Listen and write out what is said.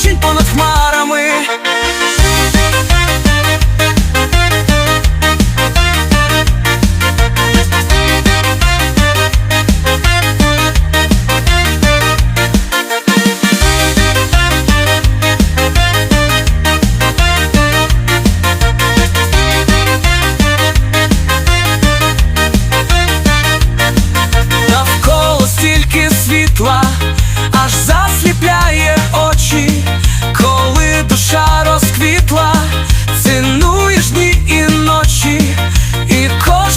Маячить понад хмарами. Навколо стільки світла, аж засвіт. світла.